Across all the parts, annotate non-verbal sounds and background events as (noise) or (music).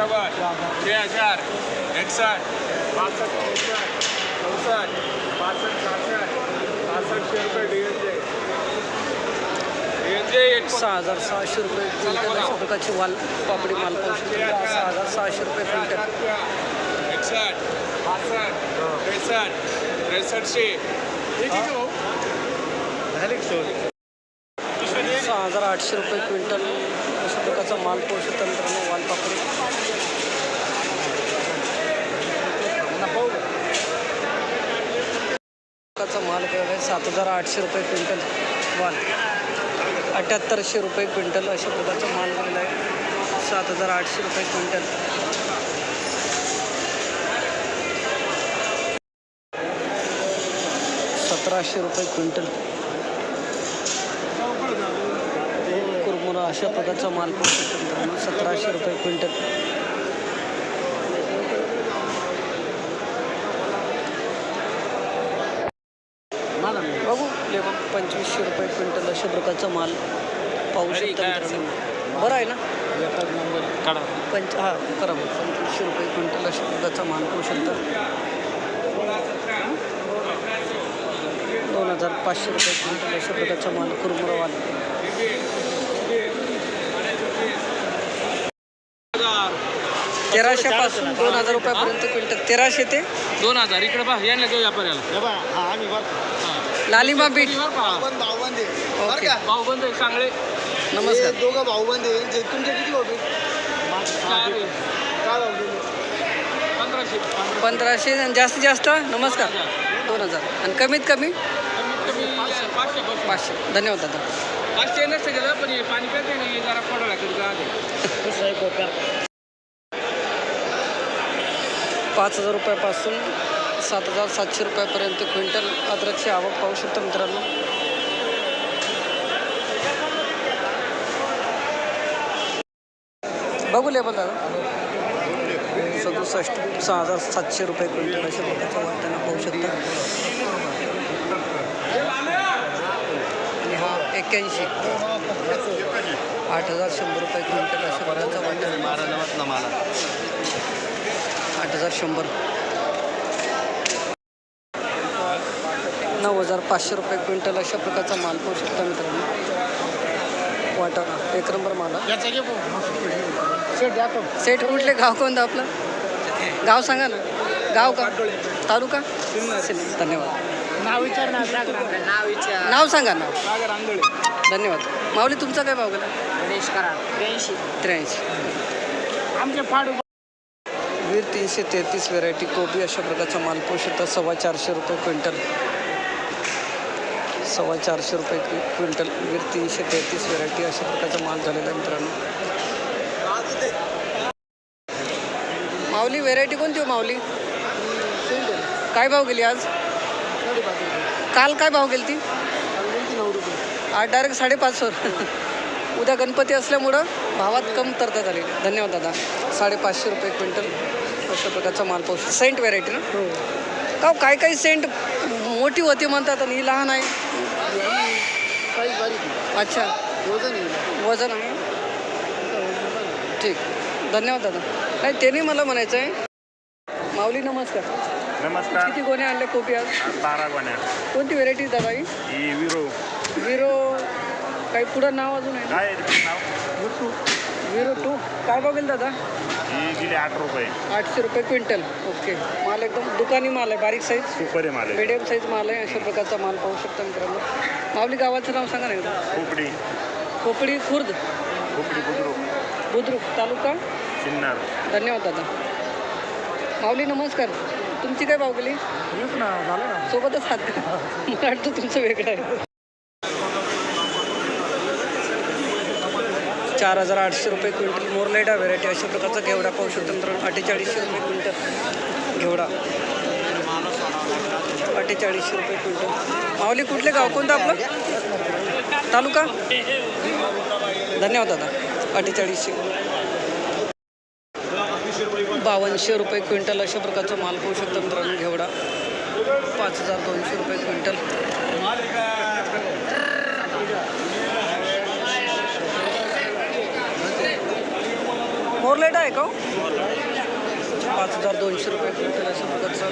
पंचावन्न छे हजार एकसष्ट बासष्ट त्रेसष्ट चौसष्ट पासष्ट सहासष्ट पासष्टशे रुपये D N J D N J एक सहा हजार सहाशे रुपये क्विंटल प्रकारची वाल पापडी माल पाहू शकता सहा हजार सहाशे रुपये क्विंटल एकसष्ट बासष्ट त्रेसष्ट त्रेसष्टशे सहा हजार आठशे रुपये क्विंटल. अशा प्रकारचा माल पाहू शकता मित्रांनो माल केलेला आहे? सात हजार आठशे रुपये क्विंटल वाल. अठ्याहत्तरशे रुपये क्विंटल अशा प्रकारचा माल गेला आहे. सात हजार आठशे रुपये क्विंटल. सतराशे रुपये क्विंटल. कुरमुरा अशा प्रकारचा माल पाहू शकतो मित्रांनो. सतराशे रुपये क्विंटल. बघू पंचवीसशे रुपये क्विंटल अशा प्रकारचा माल पाहू शकता बरं आहे ना? पंच हां करा मग पंचवीसशे रुपये क्विंटल अशा प्रकारचा माल पाहू शकता. दोन हजार पाचशे रुपये क्विंटल अशा प्रकारचा माल कुरमुरा वाल. तेराशे पासून दोन हजार रुपयापर्यंत क्विंटल. तेराशे ते? दोन हजार. इकडे पहा यांना घेऊ व्यापाऱ्याला लालिमा बीट. दे. बरं ओके. का? भाऊ बंद आहे चांगले. नमस्कार. हे दोघं भाऊबंद आहे जे तुमचे किती होते चार. आहे. काय भाऊ दिले पंधराशे. पंधराशे आणि जास्तीत जास्त? नमस्कार. दोन हजार. आणि कमीत कमी? कमीत कमी पाचशे पाचशे पाचशे. धन्यवाद दादा. पाचशे नसते गेलं पण हे पाणी पेते नाही जरा पडायला का (laughs) पाच हजार रुपयापासून सात हजार सातशे रुपयापर्यंत क्विंटल अद्रकची आवक पाहू शकतो मित्रांनो. बघू लेबल दादा. सदुसष्ट सहा हजार सातशे रुपये क्विंटल अशा प्रकारचा वाटताना पाहू शकता. आणि हा एक्क्याऐंशी आठ हजार शंभर रुपये क्विंटल अशा प्रकारचा वाटाणा आठ हजार शंभर. नऊ हजार पाचशे रुपये क्विंटल अशा प्रकारचा माल पाहू शकता मित्रांनो. वाटाणा एक नंबर माल. सेठ कुठले? गाव कोणतं आपलं? गाव सांगा ना. गाव का? तालुका. धन्यवाद. नाव विचार ना नाव विचार. नाव सांगा नाव आंधळे धन्यवाद. माऊली तुमचा काय भाव गेला? त्र्याऐंशी. त्र्याऐंशी. आमचे फाडू वीर तीनशे तेहतीस व्हेरायटी कोबी अशा प्रकारचा माल पाहू शकता सव्वा चारशे रुपये क्विंटल. सव्वा चारशे रुपये क्वि- क्विंटल. वीर तीनशे तेहतीस व्हेरायटी अशा प्रकारचा माल झालेला आहे मित्रांनो. माऊली व्हेरायटी कोणती हो माऊली? काय भाव गेली आज? काल काय भाव गेली ती आज डायरेक्ट साडेपाचवर उद्या गणपती असल्यामुळं? भावात कमतरता झाली. धन्यवाद दादा. साडेपाचशे रुपये क्विंटल अशा प्रकारचा माल पाहू सेंट व्हेरायटी ना? हो. का हो, काही काही सेंट मोठी होती म्हणतात आणि ही लहान आहे? अच्छा. वजन आहे. वजन आहे. ठीक. धन्यवाद दादा. नाही त्यांनी मला म्हणायचं आहे माऊली नमस्कार. नमस्कार. किती गोणे आणले कोबी आज? बारा गोण्या. कोणती व्हेरायटी दादा ही? ही विरो. विरो. काही पुढं नाव अजून आहे ना? काय आहे तिचं नाव विरो टू काय बघेल दादा? ही गेली आठ रुपये. आठशे रुपये क्विंटल. ओके. माल एकदम दुकानी माल आहे बारीक साईज सुपर आहे माल मीडियम साईज माल आहे अशा प्रकारचा माल पाहू शकता मित्रांनो. माऊली गावाचं नाव सांगा ना एकदा. खोपडी. खोपडी खुर्द. खोपडी बुद्रुक. बुद्रुक. तालुका? सिन्नर. धन्यवाद दादा. माऊली नमस्कार. तुमची काय भाव गेली ना झालं ना. सोबतच हात. वाटतं तुमचं वेगळं आहे. चार हजार आठशे रुपये क्विंटल. मोरलेडा व्हेरायटी अशा प्रकारचा घेवडा पाहू शकतो मित्रांनो. अठ्ठेचाळीसशे रुपये क्विंटल घेवडा. अठ्ठेचाळीसशे रुपये क्विंटल. माऊली कुठले गाव? कोणतं आपलं? तालुका? धन्यवाद दादा. अठ्ठेचाळीसशे. बावनशे रुपये क्विंटल अशा प्रकारचा माल पाहू शकतो मित्रांनो घेवडा. पाच हजार दोनशे रुपये क्विंटल. मोरलेटा आहे का हो? पाच हजार दोनशे रुपये क्विंटल अशा प्रकारचं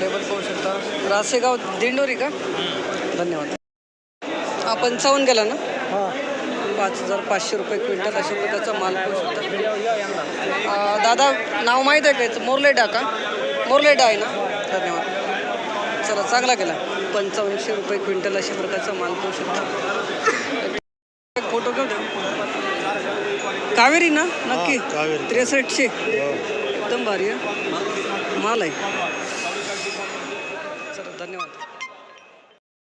लेबल पाहू शकता. रासेगाव दिंडोरी का? धन्यवाद. हा पंचावन्न गेला ना? हां. पाच हजार पाचशे रुपये क्विंटल अशा प्रकारचा माल पाहू शकता. दादा नाव माहीत आहे का मोरलेडा का? मोरलेडा आहे ना? धन्यवाद. चला चांगला गेला. पंचावन्नशे रुपये क्विंटल अशा प्रकारचा माल पाहू शकता. फोटो घेऊ कावेरी ना? नक्की? त्रेसष्टशे? एकदम भारी आहे माल आहे.